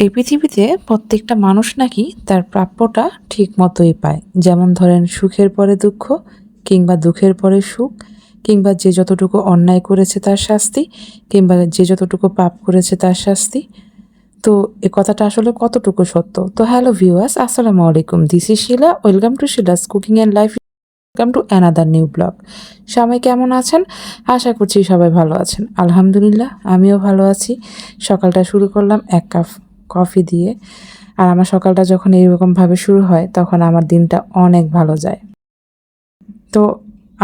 এই পৃথিবীতে প্রত্যেকটা মানুষ নাকি তার প্রাপ্যটা ঠিক মতোই পায়। যেমন ধরেন, সুখের পরে দুঃখ কিংবা দুঃখের পরে সুখ, কিংবা যে যতটুকু অন্যায় করেছে তার শাস্তি, কিংবা যে যতটুকু পাপ করেছে তার শাস্তি। তো এ কথাটা আসলে কতটুকু সত্য? তো হ্যালো ভিউয়ার্স, আসসালামু আলাইকুম। This is Shila welcome to Shila's cooking and life welcome to another new blog সবাই কেমন আছেন? আশা করছি সবাই ভালো আছেন। আলহামদুলিল্লাহ, আমিও ভালো আছি। সকালটা শুরু করলাম এক কাপ কফি দিয়ে। আর আমার সকালটা যখন এইরকমভাবে শুরু হয়, তখন আমার দিনটা অনেক ভালো যায়। তো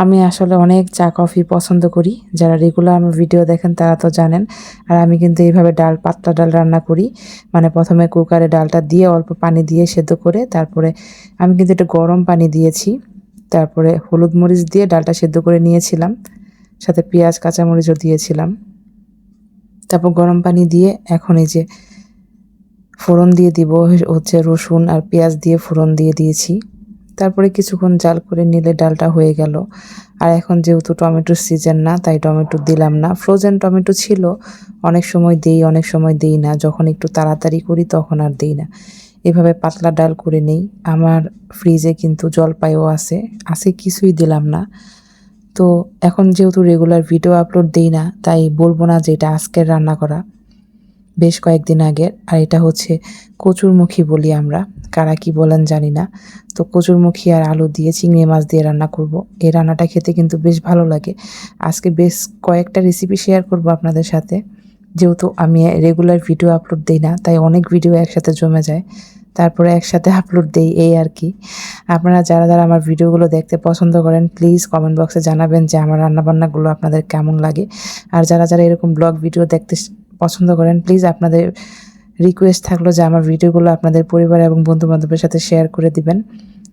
আমি আসলে অনেক চা কফি পছন্দ করি। যারা রেগুলার আমার ভিডিও দেখেন, তারা তো জানেন। আর আমি কিন্তু এইভাবে ডাল, পাতলা ডাল রান্না করি। মানে প্রথমে কুকারে ডালটা দিয়ে অল্প পানি দিয়ে সেদ্ধ করে, তারপরে আমি কিন্তু একটু গরম পানি দিয়েছি। তারপরে হলুদ মরিচ দিয়ে ডালটা সেদ্ধ করে নিয়েছিলাম। সাথে পেঁয়াজ, কাঁচামরিচও দিয়েছিলাম। তারপর গরম পানি দিয়ে এখন এই যে ফোড়ন দিয়ে দিব হচ্ছে রসুন আর পেঁয়াজ দিয়ে ফোড়ন দিয়ে দিয়েছি। তারপরে কিছুক্ষণ জাল করে নিলে ডালটা হয়ে গেল। আর এখন যেহেতু টমেটোর সিজন না, তাই টমেটো দিলাম না। ফ্রোজেন টমেটো ছিল, অনেক সময় দেই, অনেক সময় দেই না। যখন একটু তাড়াতাড়ি করি তখন আর দেই না। এভাবে পাতলা ডাল করে নেই। আমার ফ্রিজে কিন্তু জলপাইও আছে আছে কিছুই দিলাম না। তো এখন যেহেতু রেগুলার ভিডিও আপলোড দিই না, তাই বলব না যে এটা আজকের রান্না করা। বেশ কয়েকদিন আগের, আর এটা হচ্ছে কচুরমুখী বলি আমরা। কারা কি বলেন জানি না। তো কচুরমুখী আর আলু দিয়ে চিংড়ি মাছ দিয়ে রান্না করব। এই রান্নাটা খেতে কিন্তু বেশ ভালো লাগে। আজকে বেশ কয়েকটা রেসিপি শেয়ার করব আপনাদের সাথে। যেহেতু আমি রেগুলার ভিডিও আপলোড দিই না, তাই অনেক ভিডিও একসাথে জমে যায়। তারপরে একসাথে আপলোড দেই, এই আর কি। আপনারা যারা যারা আমার ভিডিওগুলো দেখতে পছন্দ করেন প্লিজ কমেন্ট বক্সে জানাবেন যে আমার রান্নাবান্নাগুলো আপনাদের কেমন লাগে। আর যারা যারা এরকম ব্লগ ভিডিও দেখতে পছন্দ করেন প্লিজ আপনাদের রিকোয়েস্ট থাকল যে আমার ভিডিওগুলো আপনাদের পরিবার এবং বন্ধু বান্ধবের সাথে শেয়ার করে দিবেন।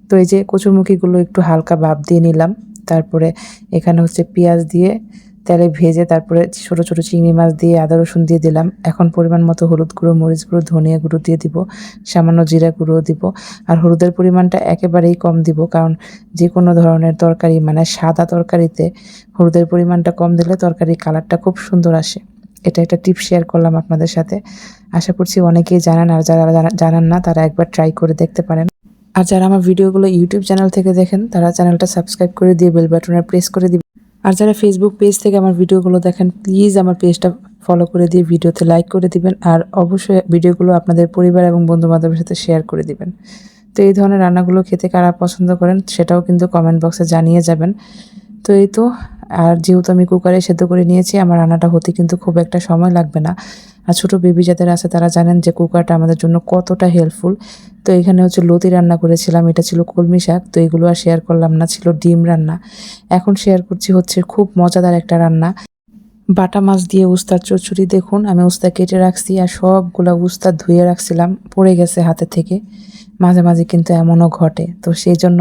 তো এই যে কচুরমুখীগুলো একটু হালকা ভাব দিয়ে নিলাম, তারপরে এখানে হচ্ছে পেঁয়াজ দিয়ে তেলে ভেজে তারপরে ছোট ছোট চিংড়ি মাছ দিয়ে আদা রসুন দিয়ে দিলাম। এখন পরিমাণ মতো হলুদ গুঁড়ো, মরিচ গুঁড়ো, ধনিয়া গুঁড়ো দিয়ে দিব, সামান্য জিরা গুঁড়ো দিব। আর হলুদের পরিমাণটা একেবারেই কম দিব, কারণ যে কোনো ধরনের তরকারি মানে সাদা তরকারিতে হলুদের পরিমাণটা কম দিলে তরকারির কালারটা খুব সুন্দর আসে। এটা একটা টিপ শেয়ার করলাম আপনাদের সাথে। আশা করছি অনেকেই জানেন, আর যারা জানান না, তারা একবার ট্রাই করে দেখতে পারেন। আর যারা আমার ভিডিওগুলো ইউটিউব চ্যানেল থেকে দেখেন, তারা চ্যানেলটা সাবস্ক্রাইব করে দিয়ে বেল বাটনে প্রেস করে দিবেন। আর যারা ফেসবুক পেজ থেকে আমার ভিডিওগুলো দেখেন প্লিজ আমার পেজটা ফলো করে দিয়ে ভিডিওতে লাইক করে দিবেন। আর অবশ্যই ভিডিওগুলো আপনাদের পরিবার এবং বন্ধু বান্ধবের সাথে শেয়ার করে দিবেন। তো এই ধরনের রান্নাগুলো খেতে কারা পছন্দ করেন, সেটাও কিন্তু কমেন্ট বক্সে জানিয়ে যাবেন। তো এই তো আর যেহেতু আমি কুকারে সেদ্ধ করে নিয়েছি, আমার রান্নাটা হতে কিন্তু খুব একটা সময় লাগবে না। আর ছোটো বেবি যাদের আছে, তারা জানেন যে কুকারটা আমাদের জন্য কতটা হেল্পফুল তো এখানে হচ্ছে লতি রান্না করেছিলাম, এটা ছিল কলমি শাক, তো এগুলো আর শেয়ার করলাম না, ছিল ডিম রান্না। এখন শেয়ার করছি হচ্ছে খুব মজাদার একটা রান্না। বাটা মাছ দিয়ে উস্তার চচ্চড়ি দেখুন, আমি উস্তা কেটে রাখছি আর সবগুলা উস্তা ধুয়ে রাখছিলাম, পড়ে গেছে হাতে থেকে। মাঝে মাঝে কিন্তু এমনও ঘটে। তো সেই জন্য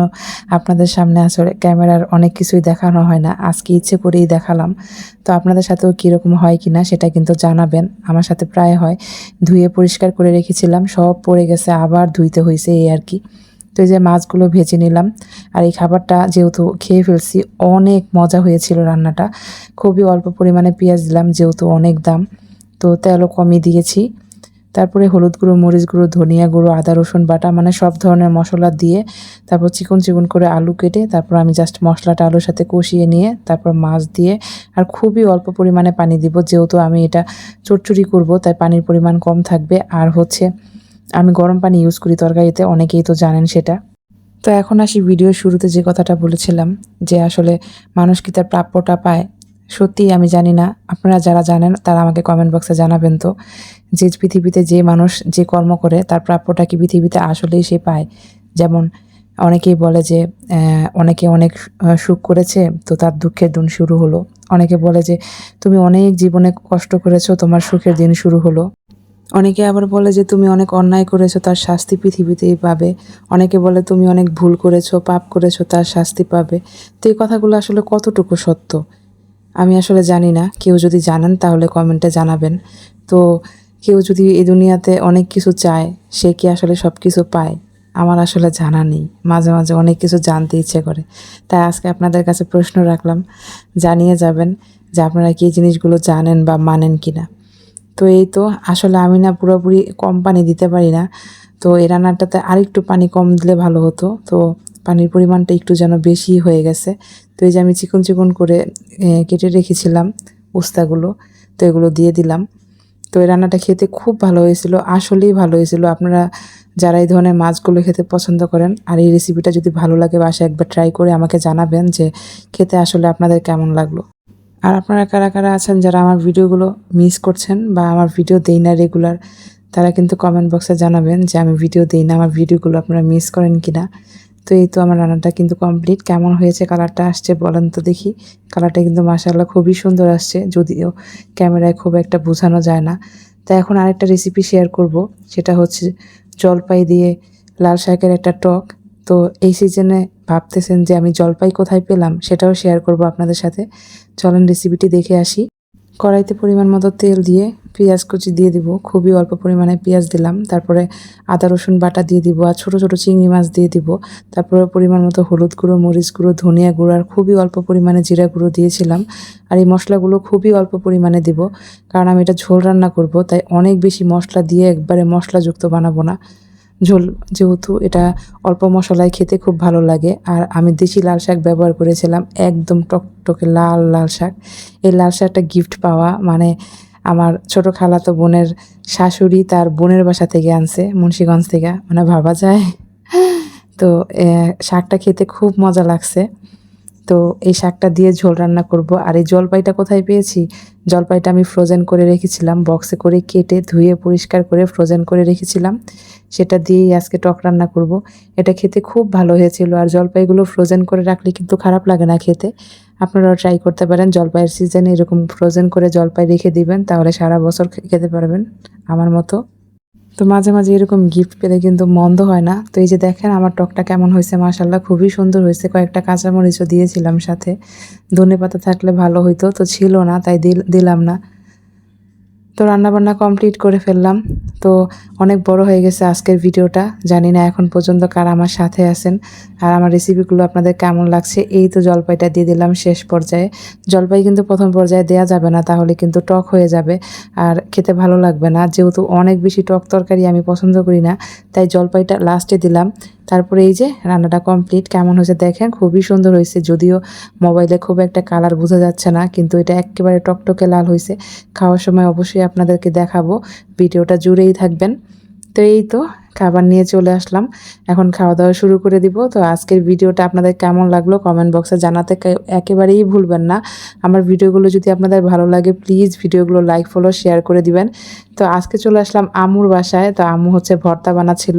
আপনাদের সামনে আসলে ক্যামেরার অনেক কিছুই দেখানো হয় না, আজকে ইচ্ছে করেই দেখালাম। তো আপনাদের সাথেও কীরকম হয় কি না সেটা কিন্তু জানাবেন, আমার সাথে প্রায় হয়। ধুয়ে পরিষ্কার করে রেখেছিলাম, সব পড়ে গেছে, আবার ধুইতে হয়েছে এই আর কি। তো এই যে মাছগুলো ভেজে নিলাম। আর এই খাবারটা যেহেতু খেয়ে ফেলছি, অনেক মজা হয়েছিল রান্নাটা। খুবই অল্প পরিমাণে পেঁয়াজ দিলাম, যেহেতু অনেক দাম। তো তেলও কমই দিয়েছি। তারপরে হলুদ গুঁড়ো, মরিচ গুঁড়ো, ধনিয়া গুঁড়ো, আদা, রসুন বাটা মানে সব ধরনের মশলা দিয়ে তারপর চিকন চিকন করে আলু কেটে তারপর আমি জাস্ট মশলাটা আলুর সাথে কষিয়ে নিয়ে তারপর মাছ দিয়ে আর খুবই অল্প পরিমাণে পানি দিব, যেহেতু আমি এটা চটচড়ি করব, তাই পানির পরিমাণ কম থাকবে। আর হচ্ছে আমি গরম পানি ইউজ করি তরকারিতে, অনেকেই তো জানেন সেটা। তো এখন আসি ভিডিও শুরুতে যে কথাটা বলেছিলাম, যে আসলে মানুষ কি তার প্রাপ্যটা পায়? সত্যিই আমি জানি না। আপনারা যারা জানেন, তারা আমাকে কমেন্ট বক্সে জানাবেন তো। যে পৃথিবীতে যে মানুষ যে কর্ম করে, তার প্রাপ্যটা কি পৃথিবীতে আসলেই সে পায়? যেমন অনেকেই বলে যে অনেকে অনেক সুখ করেছে, তো তার দুঃখের দিন শুরু হলো। অনেকে বলে যে, তুমি অনেক জীবনে কষ্ট করেছ, তোমার সুখের দিন শুরু হলো। অনেকে আবার বলে যে তুমি অনেক অন্যায় করেছ, তার শাস্তি পৃথিবীতেই পাবে। অনেকে বলে তুমি অনেক ভুল করেছ, পাপ করেছ, তার শাস্তি পাবে। তো এই কথাগুলো আসলে কতটুকু সত্য? আমি আসলে জানি না। কেউ যদি জানেন তাহলে কমেন্টে জানাবেন। তো কেউ যদি এই দুনিয়াতে অনেক কিছু চায়, সে কি আসলে সব কিছু পায়? আমার আসলে জানা নেই। মাঝে মাঝে অনেক কিছু জানতে ইচ্ছে করে। তাই আজকে আপনাদের কাছে প্রশ্ন রাখলাম। জানিয়ে যাবেন যে আপনারা কি জিনিসগুলো জানেন বা মানেন কি না তো এই তো, আসলে আমি না পুরোপুরি কম পানি দিতে পারি না। তো এই রান্নাটাতে আরেকটু পানি কম দিলে ভালো হতো। তো পানির পরিমাণটা একটু যেন বেশি হয়ে গেছে। তো এই যে আমি চিকন চিকন করে কেটে রেখেছিলাম উস্তাগুলো, তো এগুলো দিয়ে দিলাম। তো এই রান্নাটা খেতে খুব ভালো হয়েছিল, আসলেই ভালো হয়েছিল। আপনারা যারা এই ধরনের মাছগুলো খেতে পছন্দ করেন আর এই রেসিপিটা যদি ভালো লাগে, বাসায় একবার ট্রাই করে আমাকে জানাবেন যে খেতে আসলে আপনাদের কেমন লাগল। আর আপনারা কারা কারা আছেন যারা আমার ভিডিওগুলো মিস করছেন বা আমার ভিডিও দেই না রেগুলার তারা কিন্তু কমেন্ট বক্সে জানাবেন যে আমি ভিডিও দিই না, আমার ভিডিওগুলো আপনারা মিস করেন কিনা। তো এই তো আমার রান্নাটা কিন্তু কমপ্লিট কেমন হয়েছে কালারটা আসছে বলেন তো দেখি। কালারটা কিন্তু মাসাল্লাহ খুবই সুন্দর আসছে, যদিও ক্যামেরায় খুব একটা বোঝানো যায় না। তা এখন আরেকটা রেসিপি শেয়ার করব, সেটা হচ্ছে জলপাই দিয়ে লাল শাকের একটা টক। তো এই সিজনে ভাবতেছেন যে আমি জলপাই কোথায় পেলাম সেটাও শেয়ার করব আপনাদের সাথে। চলেন রেসিপিটি দেখে আসি। কড়াইতে পরিমাণ মতো তেল দিয়ে পেঁয়াজ কুচি দিয়ে দিব। খুবই অল্প পরিমাণে পেঁয়াজ দিলাম। তারপরে আদা, রসুন বাটা দিয়ে দিব আর ছোটো ছোটো চিংড়ি মাছ দিয়ে দিব। তারপরে পরিমাণ মতো হলুদ গুঁড়ো, মরিচ গুঁড়ো, ধনিয়া গুঁড়ো আর খুবই অল্প পরিমাণে জিরা গুঁড়ো দিয়েছিলাম। আর এই মশলাগুলো খুবই অল্প পরিমাণে দিব কারণ আমি এটা ঝোল রান্না করব, তাই অনেক বেশি মশলা দিয়ে একবারে মশলাযুক্ত বানাবো না। ঝোল, যেহেতু এটা অল্প মশলায় খেতে খুব ভালো লাগে। আর আমি দেশি লাল শাক ব্যবহার করেছিলাম, একদম টকটকে লাল লাল শাক। এই লাল শাকটা গিফট পাওয়া মানে আমার ছোট খালাতো বোনের শাশুড়ি তার বোনের বাসা থেকে আনছে, মুন্সীগঞ্জ থেকে মানে ভাবা যায়। তো শাকটা খেতে খুব মজা লাগছে। তো এই শাকটা দিয়ে ঝোল রান্না করব। আর এই জলপাইটা কোথায় পেয়েছি? জলপাইটা আমি ফ্রোজেন করে রেখেছিলাম। বক্সে করে কেটে ধুয়ে পরিষ্কার করে ফ্রোজেন করে রেখেছিলাম। সেটা দিয়েই আজকে টক রান্না করব। এটা খেতে খুব ভালো হয়েছিল। আর জলপাইগুলো ফ্রোজেন করে রাখলে কিন্তু খারাপ লাগে না খেতে। আপনারাও ট্রাই করতে পারেন। জলপাইয়ের সিজনে এরকম ফ্রোজেন করে জলপাই রেখে দিবেন, তাহলে সারা বছর খেতে পারবেন। আমার মতো। তো মাঝে মাঝে এরকম গিফট পেলে কিন্তু মন্দ হয় না। তো এই যে দেখেন আমার টকটা কেমন হয়েছে মাশাল্লাহ খুবই সুন্দর হয়েছে। কয়েকটা কাঁচামরিচও দিয়েছিলাম সাথে। ধনে পাতা থাকলে ভালো হইতো, তো ছিল না, তাই দিল- দিলাম না। তো রান্নাবান্না কমপ্লিট করে ফেললাম। তো অনেক বড় হয়ে গেছে আজকের ভিডিওটা। জানি না এখন পর্যন্ত কার আমার সাথে আছেন আর আমার রেসিপিগুলো আপনাদের কেমন লাগছে, এই তো জলপাইটা দিয়ে দিলাম শেষ পর্যায়ে। জলপাই কিন্তু প্রথম পর্যায়ে দেয়া যাবে না, তাহলে কিন্তু টক হয়ে যাবে আর খেতে ভালো লাগবে না। যেহেতু অনেক বেশি টক তরকারি আমি পছন্দ করি না, তাই জলপাইটা লাস্টে দিলাম। তারপরে এই যে রান্নাটা কমপ্লিট কেমন হয়েছে দেখেন? খুবই সুন্দর হয়েছে, যদিও মোবাইলে খুব একটা কালার বোঝা যাচ্ছে না, কিন্তু এটা একেবারে টকটকে লাল হয়েছে। খাওয়ার সময় অবশ্যই আপনাদেরকে দেখাবো। ভিডিওটা জুড়েই থাকবেন। তো এই তো, খাবার নিয়ে চলে আসলাম। এখন খাওয়া দাওয়া শুরু করে দিব। তো আজকের ভিডিওটা আপনাদের কেমন লাগল কমেন্ট বক্সে জানাতে একেবারেই ভুলবেন না। আমার ভিডিওগুলো যদি আপনাদের ভালো লাগে, প্লিজ ভিডিওগুলো লাইক, ফলো, শেয়ার করে দিবেন। তো আজকে চলে আসলাম আমুর বাসায়। তো আম্মু হচ্ছে ভর্তা বানাচ্ছিল।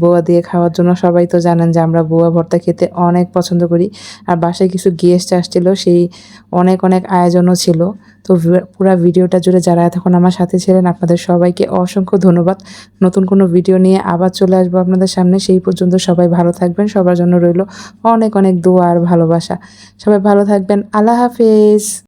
বোয়া দিয়ে খাওয়ার জন্য সবাই তো জানেন যে আমরা বোয়া ভর্তা খেতে অনেক পছন্দ করি। আর বাসায় কিছু গেস্ট আসছিল, সেই অনেক অনেক আয়োজনও ছিল। তো পুরো ভিডিওটা জুড়ে যারা এতক্ষণ আমার সাথে ছিলেন, আপনাদের সবাইকে অসংখ্য ধন্যবাদ। নতুন কোনো ভিডিও নিয়ে আবার চলে আসব আপনাদের সামনে। সেই পর্যন্ত সবাই ভালো থাকবেন। সবার জন্য রইল অনেক অনেক দোয়া আর ভালোবাসা। সবাই ভালো থাকবেন। আল্লাহ হাফেজ।